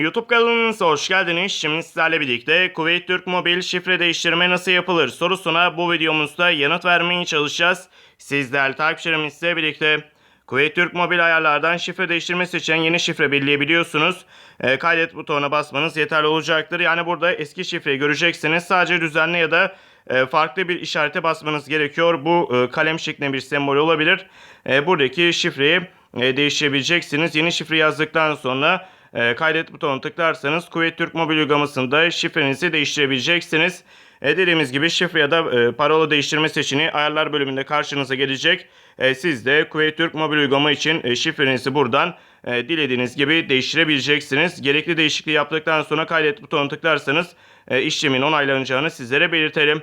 YouTube kanalımıza hoş geldiniz. Şimdi sizlerle birlikte Kuveyt Türk Mobil şifre değiştirme nasıl yapılır sorusuna bu videomuzda yanıt vermeye çalışacağız. Siz değerli takipçilerimizle birlikte Kuveyt Türk Mobil ayarlardan şifre değiştirmesi için yeni şifre belirleyebiliyorsunuz. Ee, kaydet butonuna basmanız yeterli olacaktır. Yani burada eski şifreyi göreceksiniz. Sadece düzenli ya da e, farklı bir işarete basmanız gerekiyor. Bu e, kalem şeklinde bir sembol olabilir. E, buradaki şifreyi e, değiştirebileceksiniz. Yeni şifre yazdıktan sonra e, kaydet butonuna tıklarsanız Kuveyt Türk mobil uygulamasında şifrenizi değiştirebileceksiniz. E, dediğimiz gibi şifre ya da e, parola değiştirme seçeneği ayarlar bölümünde karşınıza gelecek. E, siz de Kuveyt Türk mobil uygulama için e, şifrenizi buradan e, dilediğiniz gibi değiştirebileceksiniz. Gerekli değişikliği yaptıktan sonra kaydet butonuna tıklarsanız e, işlemin onaylanacağını sizlere belirtelim.